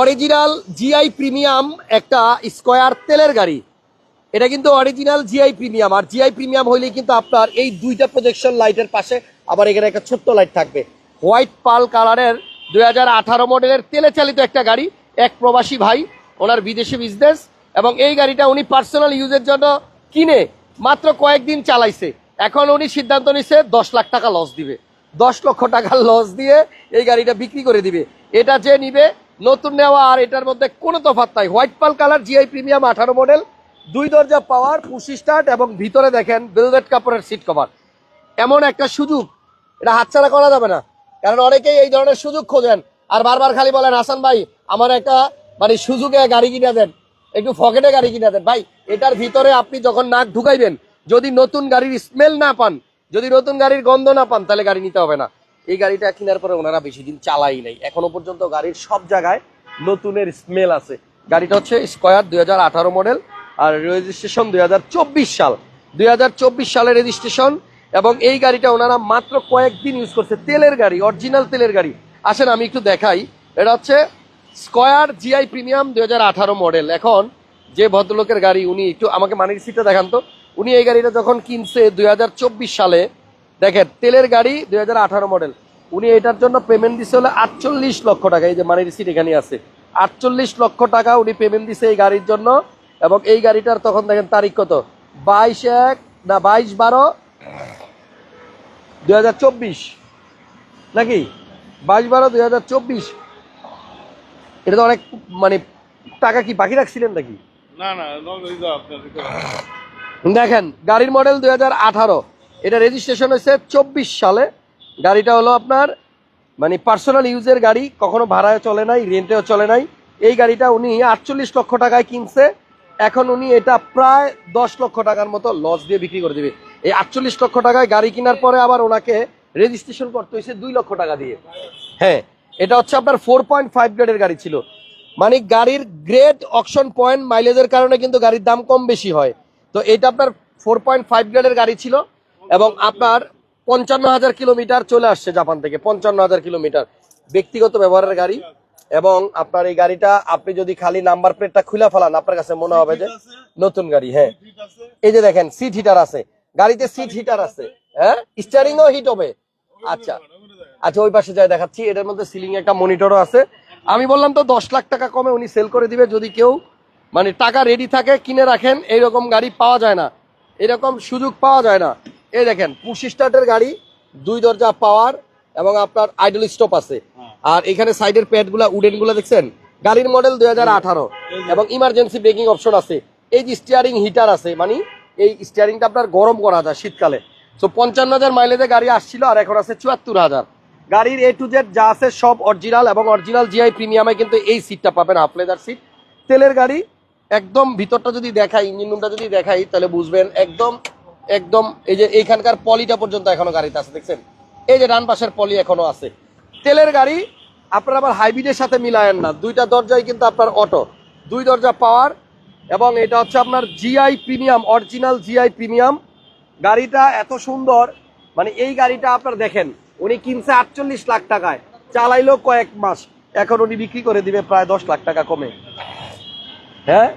Original GI premium একটা square তেলের গাড়ি। এটা কিন্তু অরিজিনাল জিআই প্রিমিয়াম। আর জিআই প্রিমিয়াম হইলে কিন্তু আপনার এই দুইটা প্রজেকশন লাইটের পাশে আবার এখানে একটা ছোট্ট লাইট থাকবে। হোয়াইট পাল কালারের দুই হাজার আঠারো মডেলের তেলে চালিত একটা গাড়ি, এক প্রবাসী ভাই, ওনার বিদেশি বিজনেস এবং এই গাড়িটা উনি পার্সোনাল ইউজের জন্য কিনে মাত্র কয়েকদিন চালাইছে। এখন উনি সিদ্ধান্ত নিচ্ছে দশ লাখ টাকা লস দিবে। দশ লক্ষ টাকার লস দিয়ে এই গাড়িটা বিক্রি করে দিবে। এটা যে নিবে নতুন নেওয়া আর এটার মধ্যে কোনো তফাৎ নাই। White pearl colour GI premium আঠারো মডেল দুই দরজা পাওয়ার পুশি স্টার্ট এবং ভিতরে দেখেন বেলভেট কাপড়ের সিট কভার এমন একটা সুযোগ, এটা হাতছাড়া করা যাবে না। কারণ অনেকেই এই ধরনের সুযোগ খোঁজেন। আর বারবার খালি বলেন, হাসান ভাই, আমার একটা মানে সুযোগে গাড়ি কিনে দেন, একটু ফকেটে গাড়ি কিনে দেন। ভাই, এটার ভিতরে আপনি যখন নাক ঢুকাইবেন, যদি নতুন গাড়ির স্মেল না পান, যদি নতুন গাড়ির গন্ধ না পান, তাহলে গাড়ি নিতে হবে না। এই গাড়িটা কেনার পরে ওনারা বেশি দিন চালাই নাই। এখনও পর্যন্ত গাড়ির সব জায়গায় নতুনের স্মেল আছে। গাড়িটা হচ্ছে স্কোয়ার দুই হাজার আঠারো মডেল আর রেজিস্ট্রেশন দুই হাজার চব্বিশ সাল। দুই সালের রেজিস্ট্রেশন এবং এই গাড়িটা ওনারা মাত্র কয়েকদিন ইউজ করছে। তেলের গাড়ি অরিজিনাল তেলের গাড়ি। আসেন আমি একটু দেখাই। এটা হচ্ছে স্কয়ার জিআই প্রিমিয়াম দুই হাজার আঠারো মডেল এখন যে ভদ্রলোকের গাড়ি, উনি একটু আমাকে মানির সিটটা দেখান তো। উনি এই গাড়িটা যখন কিনছে দুই হাজার চব্বিশ সালে দেখেন তেলের গাড়ি দুই হাজার আঠারো মডেল উনি এটার জন্য পেমেন্ট দিছে হলো আটচল্লিশ লক্ষ টাকা এই যে মানি রিসিট এখানে আছে। আটচল্লিশ লক্ষ টাকা উনি পেমেন্ট দিছে এই গাড়ির জন্য এবং এই গাড়িটার তখন দেখেন তারিখ কত? বাইশ এক না বাইশ বারো দুই হাজার চব্বিশ। নাকি? বাইশ বারো দুই হাজার চব্বিশ। এটা তো অনেক মানে টাকা কি বাকি রাখছিলেন নাকি? না না দেখেন গাড়ির মডেল দুই হাজার আঠারো। এটা রেজিস্ট্রেশন হয়েছে চব্বিশ সালে। গাড়িটা হলো আপনার মানে পার্সোনাল ইউজের গাড়ি, কখনো ভাড়ায় চলে নাই রেন্টেও চলে নাই। এই গাড়িটা উনি আটচল্লিশ লক্ষ টাকায় কিনছে। এখন উনি এটা প্রায় দশ লক্ষ টাকার মতো লস দিয়ে বিক্রি করে দেবে। এই আটচল্লিশ লক্ষ টাকায় গাড়ি কেনার পরে আবার ওনাকে রেজিস্ট্রেশন করতে হয়েছে দুই লক্ষ টাকা দিয়ে। হ্যাঁ এটা হচ্ছে আপনার ফোর পয়েন্ট ফাইভ গ্রেডের গাড়ি ছিল। মানে গাড়ির গ্রেড অকশন পয়েন্ট মাইলেজের কারণে কিন্তু গাড়ির দাম কম বেশি হয়। তো এটা আপনার ফোর পয়েন্ট ফাইভ গ্রেডের গাড়ি ছিল। এবং আপনার পঞ্চান্ন হাজার কিলোমিটার চলে আসছে জাপান থেকে, পঞ্চান্ন হাজার কিলোমিটার। ব্যক্তিগত ব্যবহারের গাড়ি এবং আপনার এই গাড়িটা আপনি যদি খালি নাম্বার প্লেটটা খুলে ফেলান, আপনার কাছে মনে হবে যে নতুন গাড়ি হ্যাঁ। এই যে দেখেন সিট হিটার আছে। গাড়িতে সিট হিটার আছে হ্যাঁ? স্টিয়ারিংও হিট হবে। আচ্ছা। আচ্ছা ওই পাশে যাই, দেখাচ্ছি। এটার মধ্যে সিলিং একটা মনিটরও আছে। আমি বললাম তো, দশ লাখ টাকা কমে উনি সেল করে দিবে। যদি কেউ মানে টাকা রেডি থাকে, কিনে রাখেন, এইরকম গাড়ি পাওয়া যায় না। এরকম সুযোগ পাওয়া যায় না। এই দেখেন পুশি স্টার্টের গাড়ি দুই দরজা পাওয়ার এবং আপনার আইডল স্টপ আছে। আর এখানে সাইডের প্যাডগুলা উডেনগুলা দেখছেন? গাড়ির মডেল দুই হাজার আঠারো। এবং ইমার্জেন্সি ব্রেকিং অপশন আছে। এই যে স্টিয়ারিং হিটার আছে মানে এই স্টিয়ারিংটা আপনার গরম করা যায় শীতকালে। তো পঞ্চান্ন হাজার মাইলেজে গাড়ি আসছিল আর এখন আছে চুয়াত্তর হাজার। গাড়ির এ টু জেড যা আছে সব অরিজিনাল এবং অরিজিনাল জিআই প্রিমিয়ামে কিন্তু এই সিটটা পাবেন হাফ লেদার সিট তেলের গাড়ি একদম ভিতরটা যদি দেখাই ইঞ্জিন রুমটা যদি দেখাই তাহলে বুঝবেন একদম একদম এই যে এইখানকার পলিটা পর্যন্ত এখনও গাড়িতে আছে, দেখছেন? এই যে ডান পাশের পলি এখনও আছে। তেলের গাড়ি আপনার আবার হাইব্রিডের সাথে মিলায়েন না। দুইটা দরজাই কিন্তু আপনার অটো। দুই দরজা পাওয়ার এবং এটা হচ্ছে আপনার GI premium original GI premium গাড়িটা এত সুন্দর মানে এই গাড়িটা আপনার দেখেন, উনি কিনছে আটচল্লিশ লাখ টাকায়, চালাইলো কয়েক মাস। এখন উনি বিক্রি করে দিবে প্রায় দশ লাখ টাকা কমে। হ্যাঁ?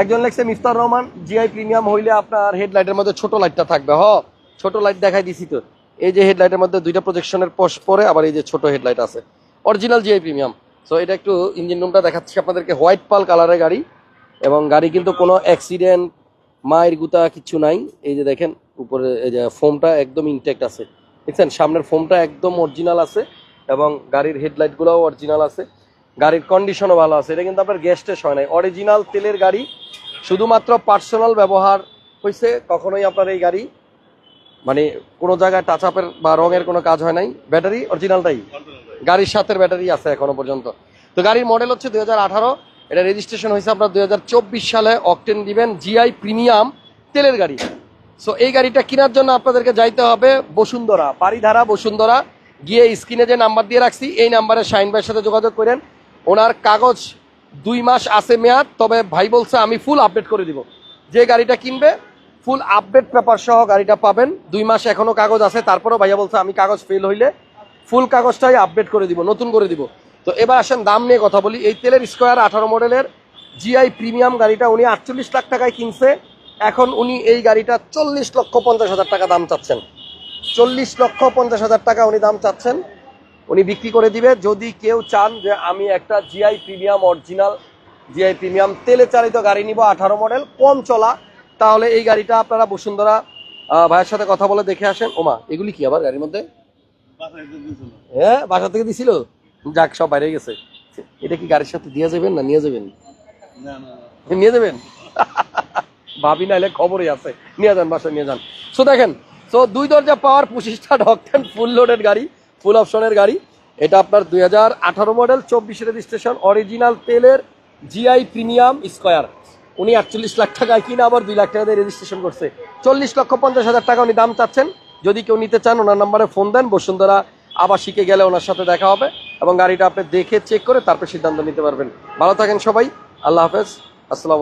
একজন লেখছে, মিফতার রহমান জিআই প্রিমিয়াম হইলে আপনার হেডলাইটের মধ্যে ছোট লাইটটা থাকবে। হ, ছোট লাইট দেখাই দিছি তো। এই যে হেডলাইটের মধ্যে দুইটা প্রজেকশনের পোস্ট পরে আবার এই যে ছোট হেডলাইট আছে। অরিজিনাল জিআই প্রিমিয়াম সো এটা একটু ইঞ্জিন রুমটা দেখাচ্ছি আপনাদেরকে। হোয়াইট পাল কালারের গাড়ি এবং গাড়ি কিন্তু কোনো অ্যাক্সিডেন্ট মায়ের গুতা কিছু নাই। এই যে দেখেন, উপরে এই যে ফোমটা একদম ইনটেক্ট আছে। দেখছেন, সামনের ফোমটা একদম অরিজিনাল আছে এবং গাড়ির হেডলাইটগুলোও অরিজিনাল আছে। গাড়ির কন্ডিশনও ভালো আছে। এটা কিন্তু আপনার গ্যাস টেস হয় নাই। অরিজিনাল তেলের গাড়ি, শুধুমাত্র পার্সোনাল ব্যবহার হয়েছে কখনোই আপনার এই গাড়ি মানে কোনো জায়গায় টাচ আপের বা রঙের কোনো কাজ হয় নাই। ব্যাটারি অরিজিনালটাই গাড়ির সাথে ব্যাটারি আছে এখনও পর্যন্ত। তো গাড়ির মডেল হচ্ছে দু হাজার আঠারো। এটা রেজিস্ট্রেশন হয়েছে আপনার দুই হাজার চব্বিশ সালে অকটেন দিবেন জিআই প্রিমিয়াম তেলের গাড়ি। সো এই গাড়িটা কেনার জন্য আপনাদেরকে যাইতে হবে বসুন্ধরা বাড়িধারা বসুন্ধরা। গিয়ে স্ক্রিনে যে নাম্বার দিয়ে রাখছি, এই নাম্বারে শাইন ভাইয়ের সাথে যোগাযোগ করেন। ওনার কাগজ দুই মাস আছে মেয়াদ, তবে ভাই বলছে আমি ফুল আপডেট করে দিব। যে গাড়িটা কিনবে ফুল আপডেট পেপার সহ গাড়িটা পাবেন। দুই মাস এখনও কাগজ আছে, তারপরেও ভাইয়া বলছে আমি কাগজ ফেল হইলে ফুল কাগজটাই আপডেট করে দিব, নতুন করে দিব। তো এবার আসেন দাম নিয়ে কথা বলি। এই তেলের স্কোয়ার আঠারো মডেলের জিআই প্রিমিয়াম গাড়িটা উনি আটচল্লিশ লাখ টাকায় কিনছে। এখন উনি এই গাড়িটা চল্লিশ লক্ষ পঞ্চাশ হাজার টাকা দাম চাচ্ছেন। চল্লিশ লক্ষ পঞ্চাশ হাজার টাকা উনি দাম চাচ্ছেন। উনি বিক্রি করে দিবে। যদি কেউ চান যে আমি একটা GI premium original GI premium তেলে চালিত গাড়ি নিব আঠারো মডেল কম চলা তাহলে এই গাড়িটা আপনারা বসুন্ধরা ভাইয়ের সাথে কথা বলে দেখে আসেন। ওমা এগুলি কি আবার গাড়ির মধ্যে। হ্যাঁ বাসা থেকে দিছিল? যাক সব বাইরে গেছে। এটা কি গাড়ির সাথে দিয়ে যাবেন না নিয়ে যাবেন। নিয়ে যাবেন? ভাবি নাইলে খবরই আছে। নিয়ে যান বাসায় নিয়ে যান। সো দেখেন সো দুই দরজা পাওয়ার পঁচিশটা ঢকতেন ফুল লোডের গাড়ি। ফুল অপশনের গাড়ি। এটা আপনার দুই হাজার আঠারো মডেল, চব্বিশ রেজিস্ট্রেশন, অরিজিনাল তেলের জিআই প্রিমিয়াম স্কোয়ার। উনি আটচল্লিশ লাখ টাকায় কিনা আবার দুই লাখ টাকা দিয়ে রেজিস্ট্রেশন করছে। চল্লিশ লক্ষ পঞ্চাশ হাজার টাকা উনি দাম চাচ্ছেন। যদি কেউ নিতে চান, ওনার নাম্বারে ফোন দেন। বসুন্ধরা শিখে গেলে ওনার সাথে দেখা হবে এবং গাড়িটা আপনি দেখে চেক করে তারপর সিদ্ধান্ত নিতে পারবেন। ভালো থাকেন সবাই। আল্লাহ হাফেজ। আসসালামু